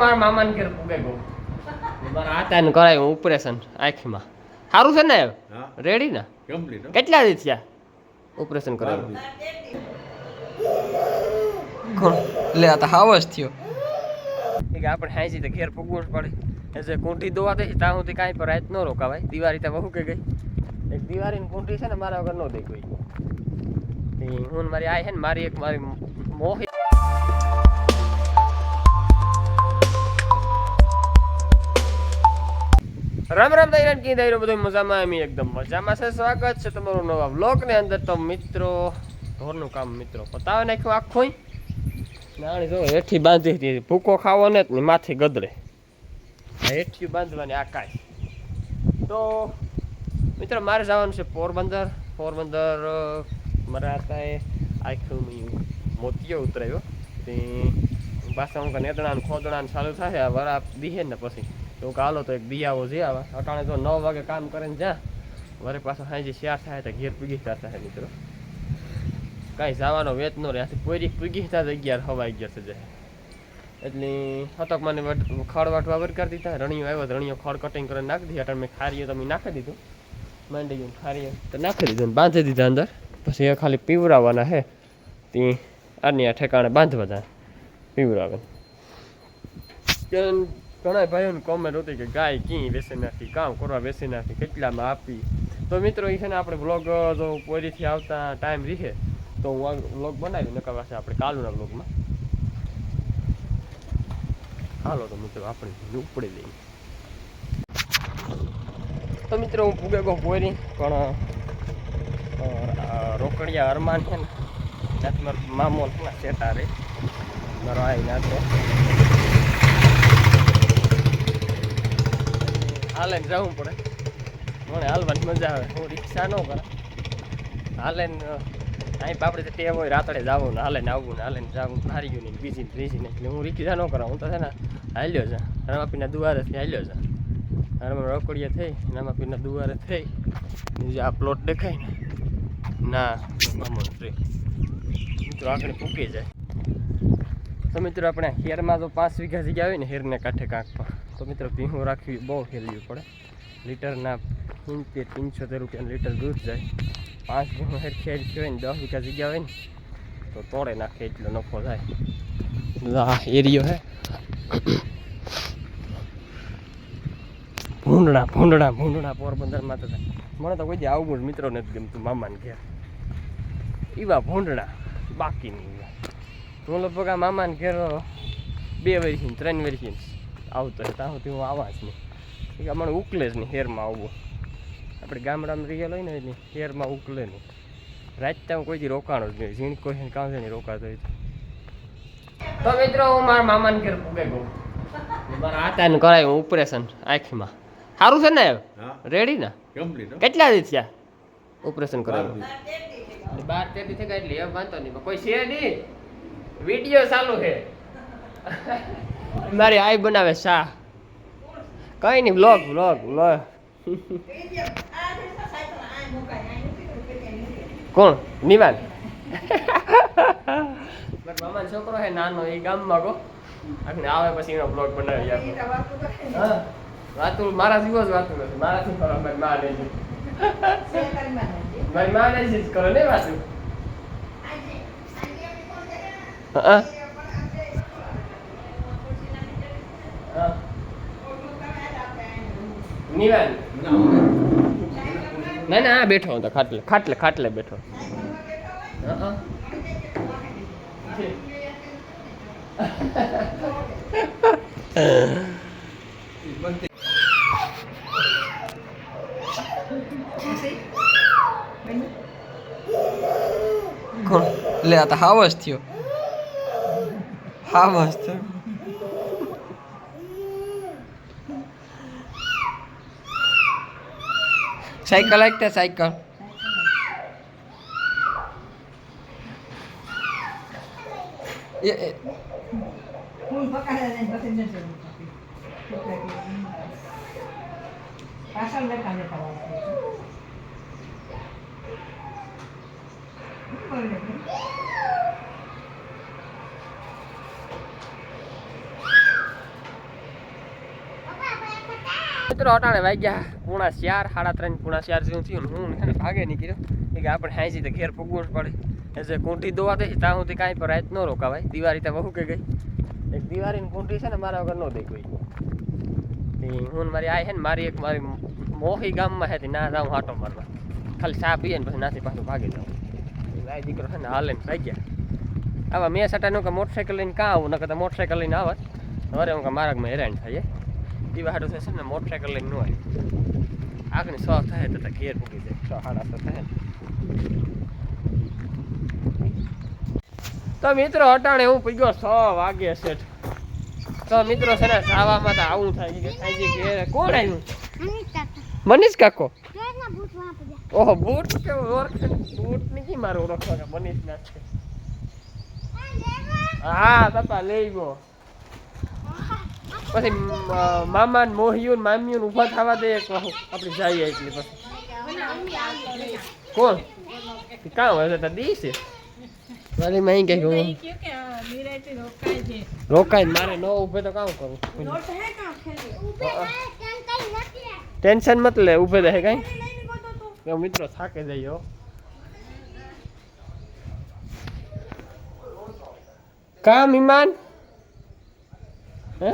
મારા મામાને ઘેર પૂગે ગો મારા આતાને કરાયું ઓપરેશન આંખમાં. સારું છે ને રેડી ને? કમ્પ્લીટ કેટલા દી થયા ઓપરેશન કરાવ્યું કોણ? લે આ તો હાવસ થયો. કે આપણે હાંસી તો ઘેર પૂગવું જ પડે. એટલે કુંઠી દોવા દે ત્યાં સુધી કાંઈ પર રાત ન રોકાવાય. દિવાળી તો બહુ કે ગઈ. એક દિવાળીની કુંઠી છે ને મારા વગર ન દે કોઈ હું મારી આઈ છે ને મારી એક મારી મોહી રામ રામ દૈરાન કી દૈરો, બધું મજામાં એમ એકદમ મજામાં છે. સ્વાગત છે તમારું નવા વ્લોગ ને અંદર. તો મિત્રો ઘરનું કામ મિત્રો પતાવે નાખ્યું આખું. નાની જો, હેઠી બાંધી હતી ભૂકો ખાવો ને માથે ગદરે. હેઠી બાંધવાની આકાશ તો મિત્રો, મારે જવાનું છે પોરબંદર. પોરબંદર મારા હતા આખું મોતિયો ઉતરાયો. તે પાછા હું નેદણાને ખોદણાને ચાલુ આ વરા દીહે ને પછી. તો કાલો તો એક દિયાવો જે આવે. અટાણે તો નવ વાગે કામ કરે ને જા. વરે પાછો સાંજે ચાર થાય તો ઘેર પૂગી હે મિત્રો. કાંઈ જવાનો વેત નો રહે. આથી પોરી પૂગી થતા અગિયાર હવા અગિયાર થઈ જાય. એટલે હતક મને ખડ વાટવા વર કરી દીધા. રણિયો આવ્યો રણિયો ખડ કટિંગ કરીને નાખી દીધી. અટાણે મેં ખારીઓ તમે નાખી દીધું. માંડી ગયું ખારીઓ તો નાખી દીધું બાંધી દીધા અંદર. પછી એ ખાલી પીવરાવવાના હે. તે આની આ ઠેકાણે બાંધવા જાય. પીવરાવે ત્યાં ઘણા ભાઈઓને કોમેન્ટ હતી કે ગાય કી બેસી નાખી કામ કરવા બેસી નાખી કેટલામાં આપી. તો મિત્રો એ છે ને આપણે બ્લોગ જો પોરીથી આવતા ટાઈમ રહે, તો હું બ્લોગ બનાવી, નકર પાસે આપણે કાલુના બ્લોગમાં હાલો તો મિત્રો આપણે ઉપડી લઈએ. તો મિત્રો હું પૂગે ગો પોરી પણ રોકડિયા અરમાન છે ને મારો મામો ના સેટા રે મારો આઈ ના તો હાલે ને જવું પડે. મને હાલવાની મજા આવે. હું રિક્ષા ન કરે હાલે ને, અહીં તો ટેવ હોય રાતડે જવું ને હાલે ને આવવું ને હાલે ને જવું હારી ગયું ને બીજી ત્રીજી ને એટલે હું રિક્ષા ન કરા હું તો છે ને હાલ્યો છે રમાપીના દુવારેથી હાલ્યો છે રમા રોકડીએ થઈ રમાપીના દુવારે થઈ. ને આ પ્લોટ દેખાય ને. ના મામો ટ્રી મિત્રો, આખરે ફૂકી જાય. તો મિત્રો, આપણે હેરમાં તો પાંચ વીઘા જગ્યા હોય ને હેરને કાંઠે કાંક પર તો મિત્રો ભીંગું રાખવી બહુ હેલવી પડે. લીટરના પંચોતેર પંચોતેર રૂપિયાનું લીટર દૂધ જાય. પાંચ ભીંગું હેર ખેડ હોય ને દસ વીઘા જગ્યા હોય ને, તો તોડે નાખે એટલો નફો થાય. આ એરિયો હે. ભૂંડણા ભૂંડણા ભૂંડણા પોરબંદરમાં તો. મને તો કોઈ આવું મિત્રો નથી ગમતું, મામાને ઘેર. એવા ભૂંડણા બાકી નહીં હું લગભગ આ મામાને ઘેર બે વર્ષથી ને ત્રણ વર્ષથી આવતો હોય ત્યાં સુધી હું આવા જ નહીં મને ઉકલે જ નહીં હેરમાં આવવું. આપણે ગામડામાં રિયલ હોય ને એટલે હેરમાં ઉકલે નહીં રાત ત્યાં કોઈથી રોકાણો જ નહીં. ઝીણ કોઈ કામ છે નહીં રોકાતો હોય તો. મિત્રો હું મારા મામાને ઘેર પૂગે ગયો. મારા આતાને કરાયું ઓપરેશન આંખમાં. સારું છે ને? હા. રેડી ને? કેટલા દી થયા ઓપરેશન કરાવ્યું બાર તેર દી થઈ ગયા એટલે એ વાંધો નહીં. કોઈ છે નહીં. વીડિયો ચાલુ છે. મારી આઈ બનાવે શા કઈ નહીં બ્લોગ બ્લોગ બ્લોગ કોણ? નિવાન. મારા છોકરો હે નાનો એ ગામમાં કો અને આવે પછી એનો બ્લોગ બનાવી આપો. વાતું મારા જીવો જ વાતું નથી. મારાથી કરો મારી માં ને મારી માં ને જ કરો ને વાતું. હા. ના ના આ બેઠો હતો ખાટલે ખાટલે ખાટલે બેઠો. હા, હા. કોણ? લે આ તો હાવસ થયો. હાવસ થયો. સાયકલ હાંકતા સાયકલ એ એ ફૂલ પકાડે ને પછી ન જવું પાછળ બેઠા બેઠા વાત મિત્રો અટાણે વાગ્યા. પૂણા ચાર, સાડા ત્રણ, પૂણા ચાર જેવું થયું હું એને ભાગે નીકળ્યો. કે આપણે હાંસી તો ઘેર પૂગવું જ પડે. એટલે કુંઠી દોવા દે ત્યાં સુધી કાંઈ પર રાત ન રોકાવાય. દિવાળી તો બહુ કે ગઈ. એક દિવાળીની કુંઠી છે ને, મારા વગર ન દે કોઈ. હું મારી આ છે ને, મારી એક મારી મોહી ગામમાં છે ના જાઉં હાટો મારવા. ખાલી ચા પીએ ને પછી નાથી પાછું ભાગી જાઉં. આ દીકરો છે ને, હાલે ને ભાગ્યા. આવા મેં સટાનું કે મોટરસાઇકલ લઈને કાં આવું, નકર તો મોટરસાઇકલ લઈને આવત. હવે હું કે માર્ગમાં હેરાન થાય એ હાટું થશે ને મોટરસાઇકલ લઈને ન આવે આગળ સો થાય તો ઘેર મૂકી જાય સો સાડા સો થાય. તો મિત્રો અટાણે હું પીગો સો વાગે છે તો મિત્રો છે ને ખાવામાં તો આવું થાય કે થાય છે કોણ આવ્યું મનીષ કાકો ઓહો બૂટ કે ઓળખે બૂટ નથી મારું ઓળખવા મનીષ ના છે હા બાપા લઈ ગયો પછી મામા ને મોહિયું મામિયું ઊભા થવા દે આપણે જઈએ એટલે પછી. કોણ? કાં હોય તો દી છે? મારી માં અહીં કહે હું? રોકાઈ મારે ન ઊભે તો કામ કરું? ટેન્શન મત લે ઊભે રહે કઈ. મિત્રો થાકે જાય હો. કામ ઈમાન હે?